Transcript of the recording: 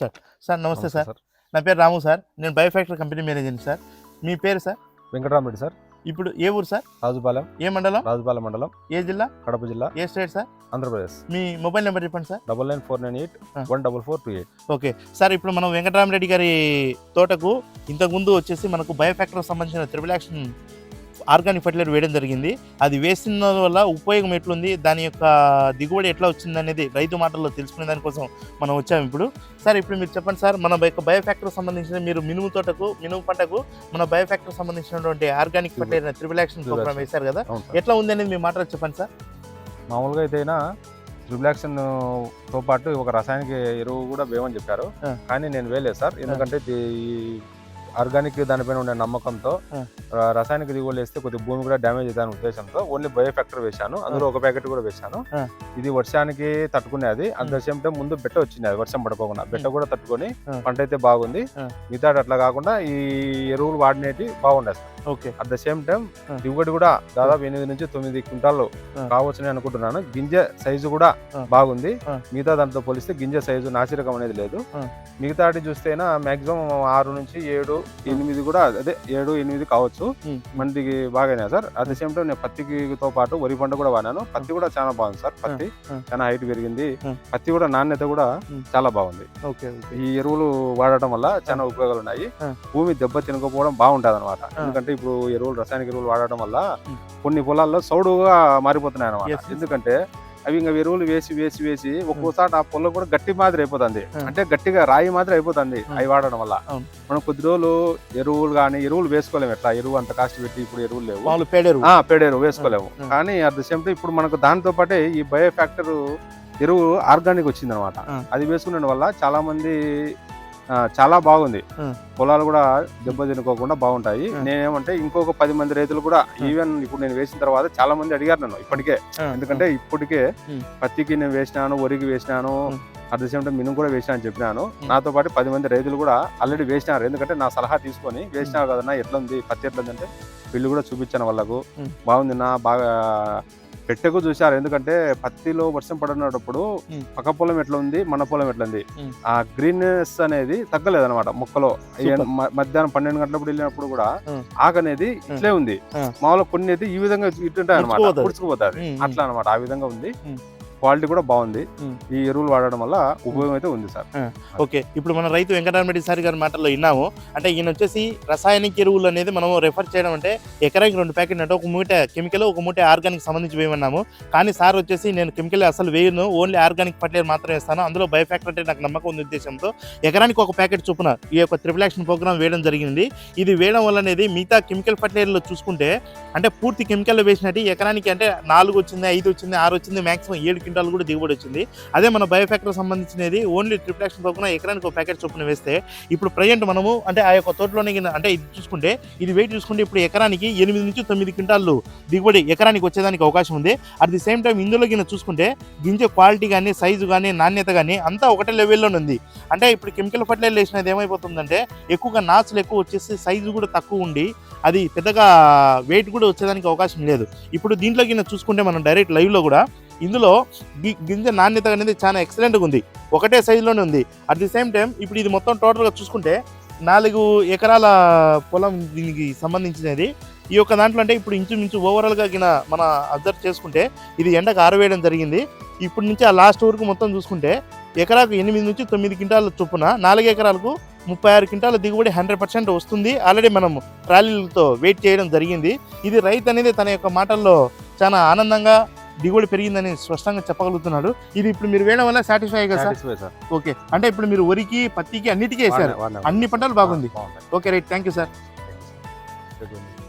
Sir. Sir నమస్తే sir. నా పేరు రాము సార్. నేను బయోఫ్యాక్టరీ కంపెనీ మేనేజర్ని సార్. మీ పేరు సార్? వెంకటరామరెడ్డి సార్. ఇప్పుడు ఏ ఊరు సార్? రాజుపాలెం. ఏ మండలం? రాజుపాలెం మండలం. ఏ జిల్లా? కడప జిల్లా. ఏ స్టేట్ సార్? ఆంధ్రప్రదేశ్. మీ మొబైల్ నెంబర్ చెప్పండి sir. Double nine four nine eight. One double four two eight. Okay. Sir ఇప్పుడు మనం వెంకటరామరెడ్డి గారి తోటకు ఇంతకుముందు వచ్చేసి మనకు బయోఫ్యాక్టరీకి సంబంధించిన త్రిబుల్ యాక్షన్ ఆర్గానిక్ ఫర్టిలైజర్ వేయడం జరిగింది. అది వేసిన వల్ల ఉపయోగం ఎట్లుంది? దాని యొక్క దిగుబడి ఎట్లా వచ్చింది అనేది రైతు మాటల్లో తెలుసుకునే దానికోసం మనం వచ్చాము ఇప్పుడు. సార్ ఇప్పుడు మీరు చెప్పండి సార్ మన యొక్క బయోఫ్యాక్టరీకి సంబంధించిన మీరు మినుము తోటకు మినుము పంటకు మన బయోఫ్యాక్టరీకి సంబంధించినటువంటి organic fertiliser triple action programme వేశారు కదా. ఎట్లా ఉంది అనేది మీ మాటలు చెప్పండి సార్. మామూలుగా అయితే ట్రిపుల్ యాక్షన్తో పాటు ఒక రసాయనిక ఎరువు కూడా వేయమని చెప్పారు. కానీ నేను వేయలేదు సార్. ఎందుకంటే ఈ ఆర్గానిక్ దానిపైన ఉండే నమ్మకంతో రసాయనిక దిగుబడులు వేస్తే కొద్దిగా భూమి కూడా డ్యామేజ్ అవుతాయని ఉద్దేశంతో ఓన్లీ బయో ఫ్యాక్టర్ వేశాను. అందులో ఒక ప్యాకెట్ కూడా వేశాను. ఇది వర్షానికి తట్టుకునేది ద సేమ్ టైం ముందు బెట్ట వచ్చింది అది వర్షం పడుకోకుండా. బెట్ట కూడా తట్టుకొని. పంట అయితే బాగుంది. మిగతా అట్లా కాకుండా ఈ ఎరువులు వాడినేటి బాగుండే sir okay at the same time. దిగుబడి కూడా దాదాపు ఎనిమిది నుంచి తొమ్మిది క్వింటాలు. కావచ్చని అనుకుంటున్నాను గింజ సైజు కూడా. బాగుంది. మిగతా దాంతో పోలిస్తే గింజ సైజు నాసిరకం అనేది లేదు. మిగతాటి చూస్తేనా మాక్సిమం ఆరు నుంచి ఏడు ఎనిమిది కూడా అదే ఏడు ఎనిమిది కావచ్చు. మనకి బాగానే sir at the same time నేను పత్తితో పాటు వరి పంట కూడా వాడాను పత్తి కూడా చాలా బాగుంది సార్ పత్తి. చాలా హైట్ పెరిగింది. పత్తి కూడా నాణ్యత కూడా. చాలా బాగుంది ఈ ఎరువులు వాడటం వల్ల చాలా ఉపయోగాలు ఉన్నాయి. భూమి దెబ్బ తినకపోవడం బాగుంటది అనమాట. ఎందుకంటే ఇప్పుడు ఎరువులు రసాయనిక ఎరువులు వాడటం వల్ల. కొన్ని పొలాల్లో సౌడుగా మారిపోతున్నాయి అనమాట. ఎందుకంటే అవి ఇంకా ఎరువులు వేసి వేసి వేసి ఒక్కోసారి ఆ పొలం కూడా గట్టి మాదిరి అయిపోతుంది. అంటే గట్టిగా రాయి మాదిరి అయిపోతుంది. అవి వాడడం వల్ల. మనం కొద్ది రోజులు ఎరువులు కానీ ఎరువులు వేసుకోలేము ఎట్లా ఎరువు అంత కాస్ట్ పెట్టి ఇప్పుడు ఎరువులు లేవు మామూలు పేడెరు ఆ పేడేరు వేసుకోలేము. కానీ అట్ ద సేమ్ టైం ఇప్పుడు మనకు దానితో పాటే ఈ బయో ఫ్యాక్టర్ ఎరువు ఆర్గానిక్ వచ్చింది అనమాట. అది వేసుకునే వల్ల చాలా మంది చాలా బాగుంది. పొలాలు కూడా దెబ్బ తినుకోకుండా బాగుంటాయి. నేనేమంటే ఇంకొక పది మంది రైతులు కూడా. ఈవెన్ ఇప్పుడు నేను వేసిన తర్వాత చాలా మంది అడిగారు నన్ను ఇప్పటికే ఎందుకంటే ఇప్పటికే. పత్తికి నేను వేసినాను వరికి వేసినాను. అట్ ద సేమ్ టైం మినుము కూడా వేసినా అని చెప్పినాను. నాతో పాటు పది మంది రైతులు కూడా ఆల్రెడీ వేసినారు ఎందుకంటే నా సలహా తీసుకొని వేసినారు కదన్నా ఎట్లుంది పత్తి ఎట్లుంది అంటే వీళ్ళు కూడా చూపించాను వాళ్ళకు. బాగుంది నా బాగా పెట్టకు చూశారు ఎందుకంటే పత్తిలో వర్షం పడినప్పుడు. పక్క పొలం ఎట్లా ఉంది మన పొలం ఎట్లా ఉంది. ఆ గ్రీన్నెస్ అనేది తగ్గలేదు అనమాట మొక్కలో మధ్యాహ్నం పన్నెండు గంటలప్పుడు వెళ్ళినప్పుడు కూడా. ఆకు అనేది ఇట్లే ఉంది. మామూలుగా కొన్ని అయితే ఈ విధంగా ఇటుంటాయి అనమాట. పుడుచుకుపోతుంది. అట్లా అనమాట ఆ విధంగా ఉంది. క్వాలిటీ కూడా బాగుంది. ఈ ఎరువులు వాడడం వల్ల ఉపయోగం అయితే ఉంది సార్. ఓకే. ఇప్పుడు మన రైతు వెంకటరామరెడ్డి సార్ గారి మాటల్లో విన్నాము. అంటే ఈయన వచ్చేసి రసాయనిక ఎరువులు అనేది మనం రెఫర్ చేయడం అంటే ఎకరానికి రెండు ప్యాకెట్ అంటే ఒక మూట కెమికల్ ఒక మూట ఆర్గానిక్ సంబంధించి వేయమన్నాము. కానీ సార్ వచ్చేసి నేను కెమికల్ అసలు వేయను. ఓన్లీ ఆర్గానిక్ ఫర్టిలైజర్ మాత్రమే వేస్తాను. అందులో బయోఫ్యాక్టర్ అంటే నాకు నమ్మకం ఉంది ఉద్దేశంతో ఎకరానికి ఒక ప్యాకెట్ చొప్పున ఈ యొక్క త్రిపుల్ యాక్షన్ ప్రోగ్రామ్ వేయడం జరిగింది. ఇది వేయడం వల్ల అనేది మిగతా కెమికల్ ఫర్టిలైజర్లో చూసుకుంటే అంటే పూర్తి కెమికల్ వేసినట్టు ఎకరానికి అంటే నాలుగు వచ్చింది ఐదు వచ్చింది ఆరు వచ్చింది మాక్సిమం ఏడు క్వింటాలు కూడా దిగుబడి వచ్చింది. అదే మన బయోఫ్యాక్టర్ సంబంధించినది ఓన్లీ ట్రిప్లాక్షన్ యాక్షన్ ఎకరానికి ఒక ప్యాకెట్ చొప్పున వేస్తే ఇప్పుడు ప్రజెంట్ మనము అంటే ఆ యొక్క తోటలోనే అంటే ఇది చూసుకుంటే ఇది వెయిట్ చూసుకుంటే ఇప్పుడు ఎకరానికి ఎనిమిది నుంచి తొమ్మిది క్వింటాళ్ళు దిగుబడి ఎకరానికి వచ్చేదానికి అవకాశం ఉంది. అట్ ది సేమ్ టైం ఇందులో గిన చూసుకుంటే గింజ క్వాలిటీ కానీ సైజు కానీ నాణ్యత కానీ అంతా ఒకటే లెవెల్లోనే ఉంది. అంటే ఇప్పుడు కెమికల్ ఫర్టిలైజర్ వేసినది ఏమైపోతుందంటే ఎక్కువగా నాచులు ఎక్కువ వచ్చేసి సైజు కూడా తక్కువ ఉండి అది పెద్దగా వెయిట్ కూడా వచ్చేదానికి అవకాశం లేదు. ఇప్పుడు దీంట్లో గిన చూసుకుంటే మనం డైరెక్ట్ లైవ్లో కూడా ఇందులో గింజ నాణ్యత అనేది చాలా ఎక్సలెంట్గా ఉంది. ఒకటే సైజులోనే ఉంది. అట్ ది సేమ్ టైం ఇప్పుడు ఇది మొత్తం టోటల్గా చూసుకుంటే నాలుగు ఎకరాల పొలం దీనికి సంబంధించినది. ఈ యొక్క దాంట్లో అంటే ఇప్పుడు ఇంచుమించు ఓవరాల్గా గిన మన అబ్జర్వ్ చేసుకుంటే ఇది ఎండకు ఆరవేయడం జరిగింది. ఇప్పటి నుంచి ఆ లాస్ట్ వరకు మొత్తం చూసుకుంటే ఎకరాకు ఎనిమిది నుంచి తొమ్మిది క్వింటాల చొప్పున నాలుగు ఎకరాలకు ముప్పై ఆరు క్వింటాల దిగుబడి హండ్రెడ్ పర్సెంట్ వస్తుంది. ఆల్రెడీ మనం ట్రాలీలతో వెయిట్ చేయడం జరిగింది. ఇది రైతు అనేది తన యొక్క మాటల్లో చాలా ఆనందంగా దిగుబడి పెరిగిందని స్పష్టంగా చెప్పగలుగుతున్నాడు. ఇది ఇప్పుడు మీరు వేయడం వల్ల సాటిస్ఫై కదా సార్? ఓకే. అంటే ఇప్పుడు మీరు వరికి పత్తికి అన్నిటికీ వాడినా. అన్ని పంటలు బాగుంది. Okay right. Thank you sir. Thank you, sir.